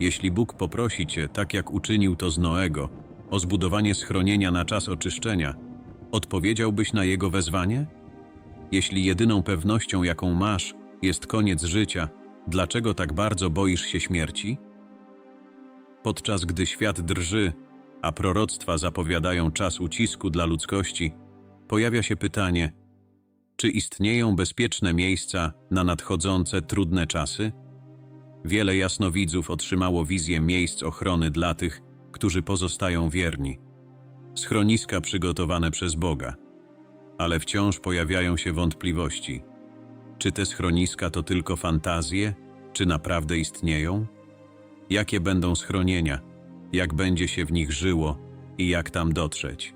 Jeśli Bóg poprosi cię, tak jak uczynił to z Noego, o zbudowanie schronienia na czas oczyszczenia, odpowiedziałbyś na jego wezwanie? Jeśli jedyną pewnością, jaką masz, jest koniec życia, dlaczego tak bardzo boisz się śmierci? Podczas gdy świat drży, a proroctwa zapowiadają czas ucisku dla ludzkości, pojawia się pytanie: czy istnieją bezpieczne miejsca na nadchodzące trudne czasy? Wiele jasnowidzów otrzymało wizję miejsc ochrony dla tych, którzy pozostają wierni. Schroniska przygotowane przez Boga. Ale wciąż pojawiają się wątpliwości. Czy te schroniska to tylko fantazje, czy naprawdę istnieją? Jakie będą schronienia? Jak będzie się w nich żyło i jak tam dotrzeć?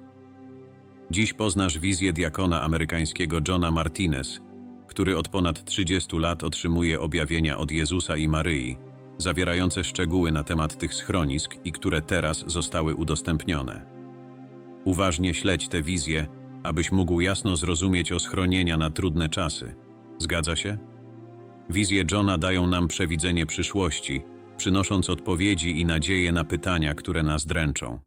Dziś poznasz wizję diakona amerykańskiego Johna Martinez, który od ponad 30 lat otrzymuje objawienia od Jezusa i Maryi, zawierające szczegóły na temat tych schronisk i które teraz zostały udostępnione. Uważnie śledź tę wizję, abyś mógł jasno zrozumieć o schronienia na trudne czasy. Zgadza się? Wizje Johna dają nam przewidzenie przyszłości, przynosząc odpowiedzi i nadzieje na pytania, które nas dręczą.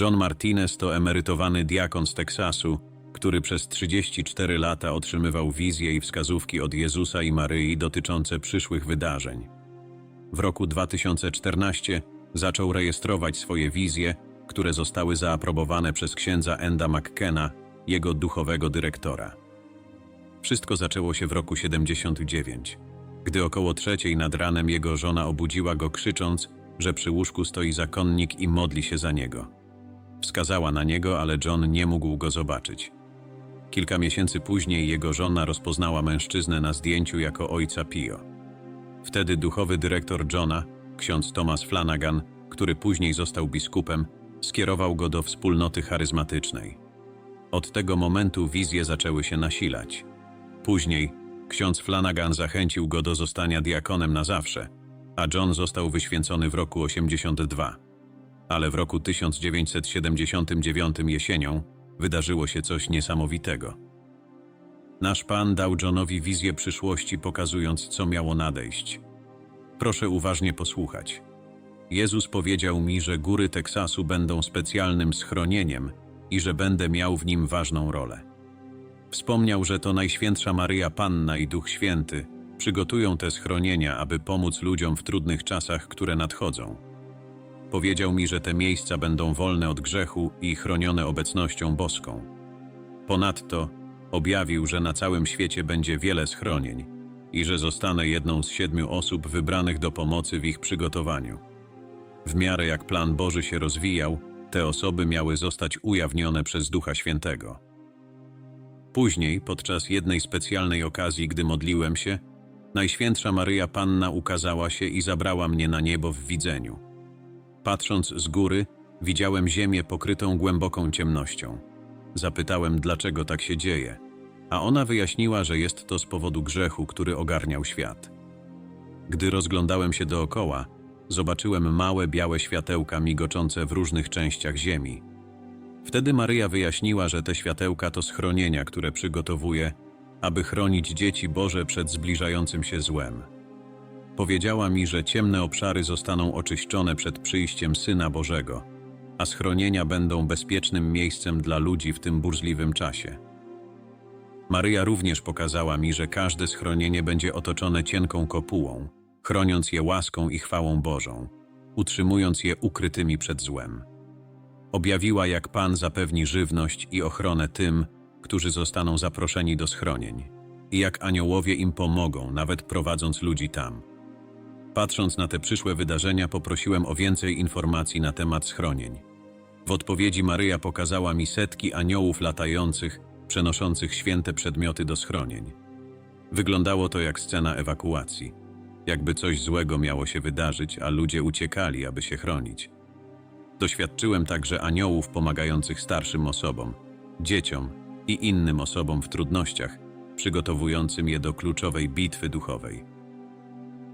John Martinez to emerytowany diakon z Teksasu, który przez 34 lata otrzymywał wizje i wskazówki od Jezusa i Maryi dotyczące przyszłych wydarzeń. W roku 2014 zaczął rejestrować swoje wizje, które zostały zaaprobowane przez księdza Enda McKenna, jego duchowego dyrektora. Wszystko zaczęło się w roku 79, gdy około trzeciej nad ranem jego żona obudziła go krzycząc, że przy łóżku stoi zakonnik i modli się za niego. Wskazała na niego, ale John nie mógł go zobaczyć. Kilka miesięcy później jego żona rozpoznała mężczyznę na zdjęciu jako ojca Pio. Wtedy duchowy dyrektor Johna, ksiądz Thomas Flanagan, który później został biskupem, skierował go do wspólnoty charyzmatycznej. Od tego momentu wizje zaczęły się nasilać. Później ksiądz Flanagan zachęcił go do zostania diakonem na zawsze, a John został wyświęcony w roku 82. Ale w roku 1979 jesienią wydarzyło się coś niesamowitego. Nasz Pan dał Johnowi wizję przyszłości, pokazując, co miało nadejść. Proszę uważnie posłuchać. Jezus powiedział mi, że góry Teksasu będą specjalnym schronieniem i że będę miał w nim ważną rolę. Wspomniał, że to Najświętsza Maryja Panna i Duch Święty przygotują te schronienia, aby pomóc ludziom w trudnych czasach, które nadchodzą. Powiedział mi, że te miejsca będą wolne od grzechu i chronione obecnością boską. Ponadto objawił, że na całym świecie będzie wiele schronień i że zostanę jedną z siedmiu osób wybranych do pomocy w ich przygotowaniu. W miarę jak plan Boży się rozwijał, te osoby miały zostać ujawnione przez Ducha Świętego. Później, podczas jednej specjalnej okazji, gdy modliłem się, Najświętsza Maryja Panna ukazała się i zabrała mnie na niebo w widzeniu. Patrząc z góry, widziałem ziemię pokrytą głęboką ciemnością. Zapytałem, dlaczego tak się dzieje, a ona wyjaśniła, że jest to z powodu grzechu, który ogarniał świat. Gdy rozglądałem się dookoła, zobaczyłem małe białe światełka migoczące w różnych częściach ziemi. Wtedy Maryja wyjaśniła, że te światełka to schronienia, które przygotowuje, aby chronić dzieci Boże przed zbliżającym się złem. Powiedziała mi, że ciemne obszary zostaną oczyszczone przed przyjściem Syna Bożego, a schronienia będą bezpiecznym miejscem dla ludzi w tym burzliwym czasie. Maryja również pokazała mi, że każde schronienie będzie otoczone cienką kopułą, chroniąc je łaską i chwałą Bożą, utrzymując je ukrytymi przed złem. Objawiła, jak Pan zapewni żywność i ochronę tym, którzy zostaną zaproszeni do schronień, i jak aniołowie im pomogą, nawet prowadząc ludzi tam. Patrząc na te przyszłe wydarzenia, poprosiłem o więcej informacji na temat schronień. W odpowiedzi Maryja pokazała mi setki aniołów latających, przenoszących święte przedmioty do schronień. Wyglądało to jak scena ewakuacji. Jakby coś złego miało się wydarzyć, a ludzie uciekali, aby się chronić. Doświadczyłem także aniołów pomagających starszym osobom, dzieciom i innym osobom w trudnościach, przygotowującym je do kluczowej bitwy duchowej.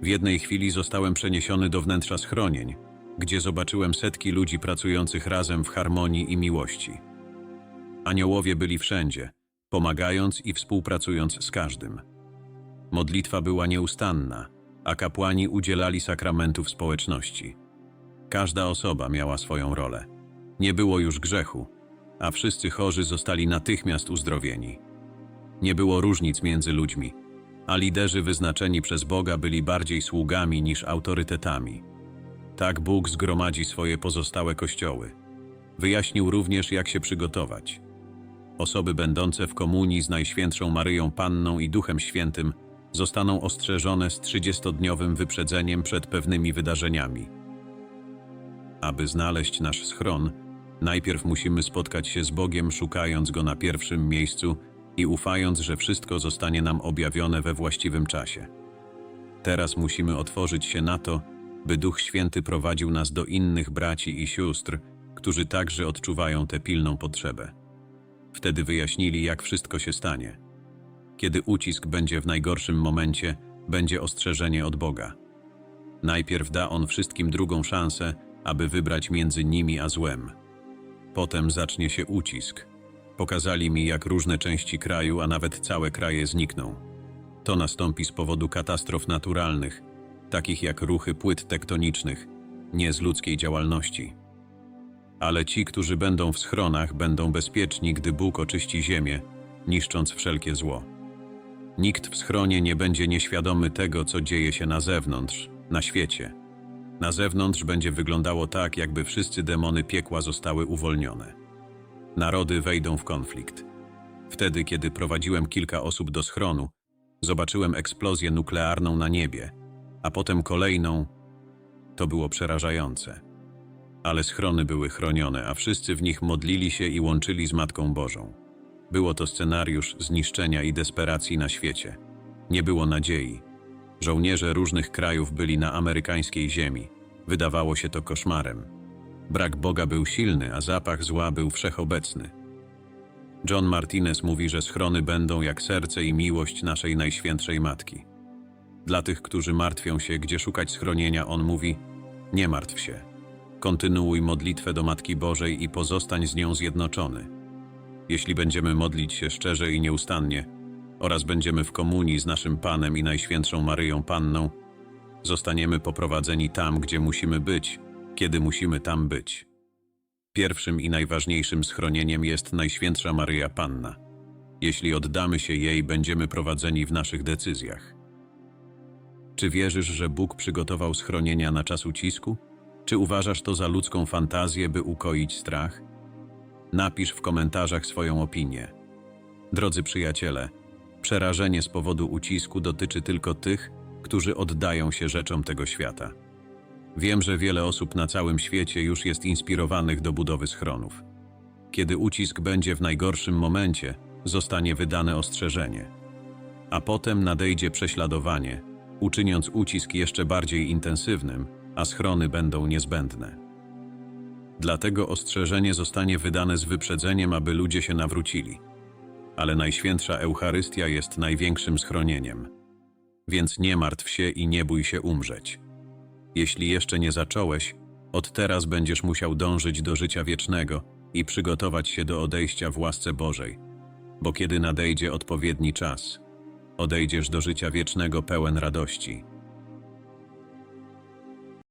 W jednej chwili zostałem przeniesiony do wnętrza schronień, gdzie zobaczyłem setki ludzi pracujących razem w harmonii i miłości. Aniołowie byli wszędzie, pomagając i współpracując z każdym. Modlitwa była nieustanna, a kapłani udzielali sakramentów społeczności. Każda osoba miała swoją rolę. Nie było już grzechu, a wszyscy chorzy zostali natychmiast uzdrowieni. Nie było różnic między ludźmi, a liderzy wyznaczeni przez Boga byli bardziej sługami niż autorytetami. Tak Bóg zgromadzi swoje pozostałe kościoły. Wyjaśnił również, jak się przygotować. Osoby będące w komunii z Najświętszą Maryją Panną i Duchem Świętym zostaną ostrzeżone z 30-dniowym wyprzedzeniem przed pewnymi wydarzeniami. Aby znaleźć nasz schron, najpierw musimy spotkać się z Bogiem, szukając Go na pierwszym miejscu i ufając, że wszystko zostanie nam objawione we właściwym czasie. Teraz musimy otworzyć się na to, by Duch Święty prowadził nas do innych braci i sióstr, którzy także odczuwają tę pilną potrzebę. Wtedy wyjaśnili, jak wszystko się stanie. Kiedy ucisk będzie w najgorszym momencie, będzie ostrzeżenie od Boga. Najpierw da On wszystkim drugą szansę, aby wybrać między nimi a złem. Potem zacznie się ucisk. Pokazali mi, jak różne części kraju, a nawet całe kraje znikną. To nastąpi z powodu katastrof naturalnych, takich jak ruchy płyt tektonicznych, nie z ludzkiej działalności. Ale ci, którzy będą w schronach, będą bezpieczni, gdy Bóg oczyści ziemię, niszcząc wszelkie zło. Nikt w schronie nie będzie nieświadomy tego, co dzieje się na zewnątrz, na świecie. Na zewnątrz będzie wyglądało tak, jakby wszyscy demony piekła zostały uwolnione. Narody wejdą w konflikt. Wtedy, kiedy prowadziłem kilka osób do schronu, zobaczyłem eksplozję nuklearną na niebie, a potem kolejną. To było przerażające. Ale schrony były chronione, a wszyscy w nich modlili się i łączyli z Matką Bożą. Było to scenariusz zniszczenia i desperacji na świecie. Nie było nadziei. Żołnierze różnych krajów byli na amerykańskiej ziemi. Wydawało się to koszmarem. Brak Boga był silny, a zapach zła był wszechobecny. John Martinez mówi, że schrony będą jak serce i miłość naszej Najświętszej Matki. Dla tych, którzy martwią się, gdzie szukać schronienia, on mówi: Nie martw się. Kontynuuj modlitwę do Matki Bożej i pozostań z nią zjednoczony. Jeśli będziemy modlić się szczerze i nieustannie, oraz będziemy w komunii z naszym Panem i Najświętszą Maryją Panną, zostaniemy poprowadzeni tam, gdzie musimy być, kiedy musimy tam być. Pierwszym i najważniejszym schronieniem jest Najświętsza Maryja Panna. Jeśli oddamy się jej, będziemy prowadzeni w naszych decyzjach. Czy wierzysz, że Bóg przygotował schronienia na czas ucisku? Czy uważasz to za ludzką fantazję, by ukoić strach? Napisz w komentarzach swoją opinię. Drodzy przyjaciele, przerażenie z powodu ucisku dotyczy tylko tych, którzy oddają się rzeczom tego świata. Wiem, że wiele osób na całym świecie już jest inspirowanych do budowy schronów. Kiedy ucisk będzie w najgorszym momencie, zostanie wydane ostrzeżenie. A potem nadejdzie prześladowanie, uczyniąc ucisk jeszcze bardziej intensywnym, a schrony będą niezbędne. Dlatego ostrzeżenie zostanie wydane z wyprzedzeniem, aby ludzie się nawrócili. Ale Najświętsza Eucharystia jest największym schronieniem. Więc nie martw się i nie bój się umrzeć. Jeśli jeszcze nie zacząłeś, od teraz będziesz musiał dążyć do życia wiecznego i przygotować się do odejścia w łasce Bożej, bo kiedy nadejdzie odpowiedni czas, odejdziesz do życia wiecznego pełen radości.